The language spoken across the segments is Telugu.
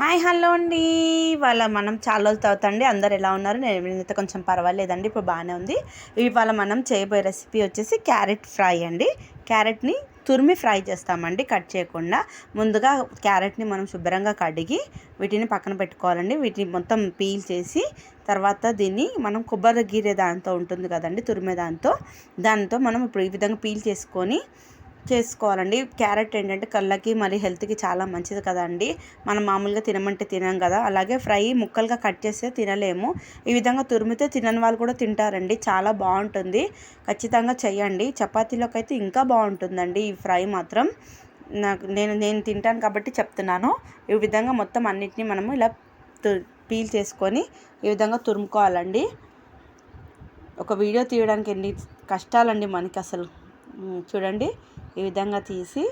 హాయ్ హలో అండి. ఇవాళ మనం చాలా రోజులు అవుతండి అందరు ఎలా ఉన్నారు? నేను నేనైతే కొంచెం పర్వాలేదండి. ఇప్పుడు బాగానే ఉంది. ఇవాళ మనం చేయబోయే రెసిపీ వచ్చేసి క్యారెట్ ఫ్రై అండి. క్యారెట్ని తురిమి ఫ్రై చేస్తామండి కట్ చేయకుండా. ముందుగా క్యారెట్ని మనం శుభ్రంగా కడిగి వీటిని పక్కన పెట్టుకోవాలండి. వీటిని మొత్తం పీల్ చేసి తర్వాత దీన్ని మనం కొబ్బరి గీరే దాంతో ఉంటుంది కదండి తురిమే దాంతో. దాంతో మనం ఇప్పుడు ఈ విధంగా పీల్ చేసుకొని చేసుకోవాలండి. క్యారెట్ ఏంటంటే కళ్ళకి మరి హెల్త్కి చాలా మంచిది కదండి. మనం మామూలుగా తినమంటే తినాం కదా. అలాగే ఫ్రై ముక్కలుగా కట్ చేస్తే తినలేము. ఈ విధంగా తురిమితే తినని వాళ్ళు కూడా తింటారండి. చాలా బాగుంటుంది. ఖచ్చితంగా చేయండి చపాతీలోకి అయితే ఇంకా బాగుంటుందండి ఈ ఫ్రై మాత్రం. నాకు నేను నేను తింటాను కాబట్టి చెప్తున్నాను. ఈ విధంగా మొత్తం అన్నిటినీ మనము ఇలా పీల్ చేసుకొని ఈ విధంగా తురుముకోవాలండి. ఒక వీడియో తీయడానికి ఎన్ని కష్టాలండి మనకి అసలు. చూడండి. ఈ విధంగా తీసి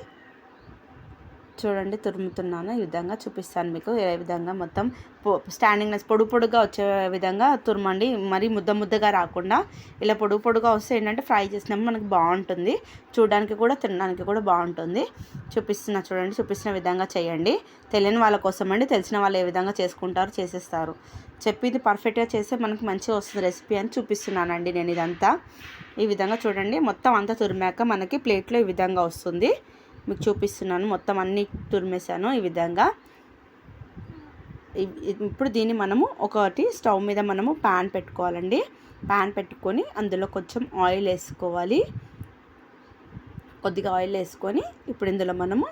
చూడండి తురుముతున్నాను. ఈ విధంగా చూపిస్తాను మీకు. ఏ విధంగా మొత్తం స్టాండింగ్ పొడు పొడుగా వచ్చే విధంగా తురమండి. మరీ ముద్ద ముద్దగా రాకుండా ఇలా పొడుగు పొడుగా వస్తే ఏంటంటే ఫ్రై చేసినప్పుడు మనకు బాగుంటుంది. చూడడానికి కూడా తినడానికి కూడా బాగుంటుంది. చూపిస్తున్నా చూడండి చూపిస్తున్న విధంగా చేయండి. తెలియని వాళ్ళ కోసం అండి. తెలిసిన వాళ్ళు ఏ విధంగా చేసుకుంటారు చేసేస్తారు. చెప్పింది పర్ఫెక్ట్గా చేస్తే మనకు మంచిగా వస్తుంది రెసిపీ అని చూపిస్తున్నానండి నేను ఇదంతా. ఈ విధంగా చూడండి మొత్తం అంతా తురిమాక మనకి ప్లేట్లో ఈ విధంగా వస్తుంది. మీకు చూపిస్తున్నాను. మొత్తం అన్నీ తురిమేశాను ఈ విధంగా. ఇప్పుడు దీన్ని మనము ఒకటి స్టవ్ మీద మనము ప్యాన్ పెట్టుకోవాలండి. ప్యాన్ పెట్టుకొని అందులో కొంచెం ఆయిల్ వేసుకోవాలి. కొద్దిగా ఆయిల్ వేసుకొని ఇప్పుడు ఇందులో మనము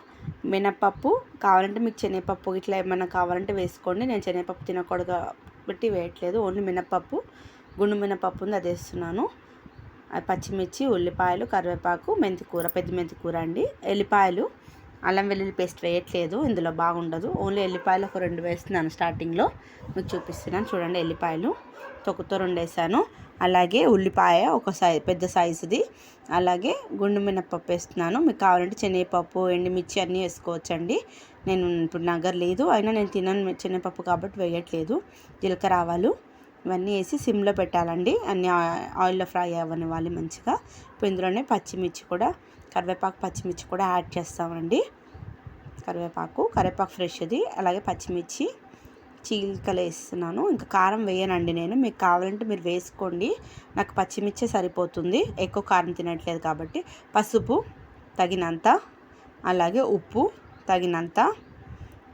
మినపప్పు కావాలంటే మీకు శనగపప్పు ఇట్లా ఏమైనా కావాలంటే వేసుకోండి. నేను శనగపప్పు తినకూడదు కాబట్టి వేయట్లేదు. ఓన్లీ మినపప్పు గుండు మినపప్పు ఉంది అది వేస్తున్నాను. పచ్చిమిర్చి ఉల్లిపాయలు కరివేపాకు మెంతికూర పెద్ద మెంతికూర అండి. ఎల్లిపాయలు అల్లం వెల్లుల్లి పేస్ట్ వేయట్లేదు ఇందులో బాగుండదు. ఓన్లీ ఎల్లిపాయలు ఒక రెండు వేస్తున్నాను స్టార్టింగ్లో మీకు చూపిస్తున్నాను చూడండి ఎల్లిపాయలు. తొక్కుతో రెండు వేసాను అలాగే ఉల్లిపాయ ఒక సై పెద్ద సైజుది. అలాగే గుండు మినప్పప్పు వేస్తున్నాను. మీకు కావాలంటే శనగపప్పు ఎండుమిర్చి అన్నీ వేసుకోవచ్చండి. నేను ఇప్పుడు నగర్ లేదు అయినా నేను తినను శనగపప్పు కాబట్టి వేయట్లేదు. జీలకర్ర ఆవాలు. ఇవన్నీ వేసి సిమ్లో పెట్టాలండి. అన్ని ఆయిల్లో ఫ్రై అవ్వనివ్వాలి మంచిగా. ఇప్పుడు ఇందులోనే పచ్చిమిర్చి కూడా కరివేపాకు పచ్చిమిర్చి కూడా యాడ్ చేస్తామండి. కరివేపాకు కరివేపాకు ఫ్రెష్ది అలాగే పచ్చిమిర్చి చీలికలు వేస్తున్నాను. ఇంకా కారం వేయనండి నేను. మీకు కావాలంటే మీరు వేసుకోండి. నాకు పచ్చిమిర్చి సరిపోతుంది. ఎక్కువ కారం తినట్లేదు కాబట్టి. పసుపు తగినంత అలాగే ఉప్పు తగినంత.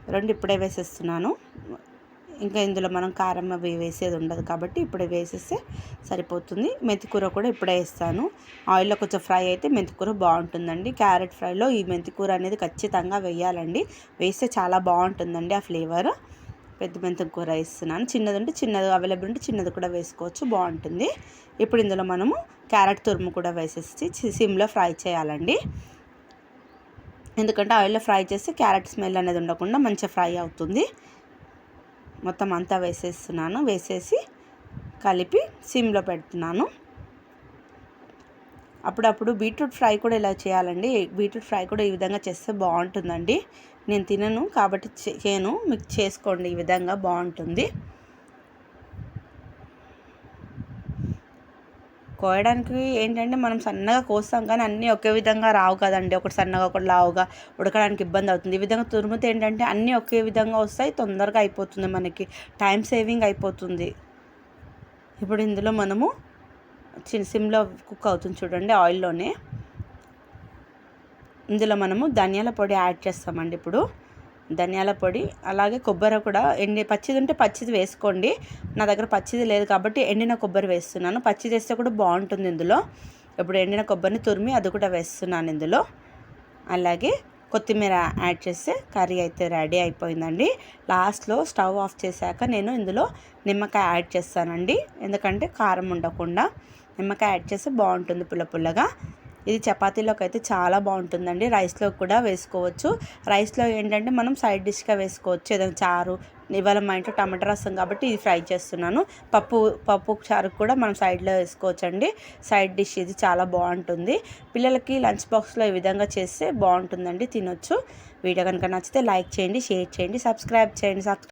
రెండు ఇప్పుడే వేసేస్తున్నాను. ఇంకా ఇందులో మనం కారం అవి వేసేది ఉండదు కాబట్టి ఇప్పుడే వేసేస్తే సరిపోతుంది. మెంతికూర కూడా ఇప్పుడే వేస్తాను. ఆయిల్లో కొంచెం ఫ్రై అయితే మెంతికూర బాగుంటుందండి. క్యారెట్ ఫ్రైలో ఈ మెంతికూర అనేది ఖచ్చితంగా వేయాలండి. వేస్తే చాలా బాగుంటుందండి ఆ ఫ్లేవర్. పెద్ద మెంతం కూర వేస్తున్నాను. చిన్నది ఉంటే చిన్నది అవైలబుల్ ఉంటే చిన్నది కూడా వేసుకోవచ్చు. బాగుంటుంది. ఇప్పుడు ఇందులో మనము క్యారెట్ తురుము కూడా వేసేసి సిమ్లో ఫ్రై చేయాలండి. ఎందుకంటే ఆయిల్లో ఫ్రై చేస్తే క్యారెట్ స్మెల్ అనేది ఉండకుండా మంచిగా ఫ్రై అవుతుంది. మొత్తం అంతా వేసేస్తున్నాను. వేసేసి కలిపి సిమ్లో పెడుతున్నాను. అప్పుడప్పుడు బీట్రూట్ ఫ్రై కూడా ఇలా చేయాలండి. బీట్రూట్ ఫ్రై కూడా ఈ విధంగా చేస్తే బాగుంటుందండి. నేను తినను కాబట్టి చేయను. మీకు చేసుకోండి. ఈ విధంగా బాగుంటుంది. కోయడానికి ఏంటంటే మనం సన్నగా కోస్తాం కానీ అన్నీ ఒకే విధంగా రావు కదండి. ఒకటి సన్నగా ఒకటి లావుగా ఉడకడానికి ఇబ్బంది అవుతుంది. ఈ విధంగా తురుముతే ఏంటంటే అన్నీ ఒకే విధంగా వస్తాయి తొందరగా అయిపోతుంది మనకి. టైం సేవింగ్ అయిపోతుంది. ఇప్పుడు ఇందులో మనము చిన్న సిమ్లో కుక్ అవుతుంది చూడండి ఆయిల్లోనే. ఇందులో మనము ధనియాల పొడి యాడ్ చేస్తామండి ఇప్పుడు. ధనియాల పొడి అలాగే కొబ్బరి కూడా ఎండి పచ్చిది ఉంటే పచ్చిది వేసుకోండి. నా దగ్గర పచ్చిది లేదు కాబట్టి ఎండిన కొబ్బరి వేస్తున్నాను. పచ్చిది వేస్తే కూడా బాగుంటుంది ఇందులో. ఇప్పుడు ఎండిన కొబ్బరిని తురిమి అది కూడా వేస్తున్నాను ఇందులో. అలాగే కొత్తిమీర యాడ్ చేస్తే కర్రీ అయితే రెడీ అయిపోయిందండి. లాస్ట్లో స్టవ్ ఆఫ్ చేశాక నేను ఇందులో నిమ్మకాయ యాడ్ చేస్తానండి. ఎందుకంటే కారం ఉండకుండా. నిమ్మకాయ యాడ్ చేస్తే బాగుంటుంది పుల్ల పుల్లగా. ఇది చపాతీలోకి అయితే చాలా బాగుంటుందండి. రైస్లో కూడా వేసుకోవచ్చు. రైస్లో ఏంటంటే మనం సైడ్ డిష్గా వేసుకోవచ్చు. ఏదైనా చారు ఇవాళ మా ఇంట్లో టమాటా రసం కాబట్టి ఇది ఫ్రై చేస్తున్నాను. పప్పు పప్పు చారు కూడా మనం సైడ్లో వేసుకోవచ్చు అండి సైడ్ డిష్ ఇది చాలా బాగుంటుంది. పిల్లలకి లంచ్ బాక్స్లో ఈ విధంగా చేస్తే బాగుంటుందండి తినొచ్చు. వీడియో కనుక నచ్చితే లైక్ చేయండి షేర్ చేయండి సబ్స్క్రైబ్ చేయండి సబ్స్క్రైబ్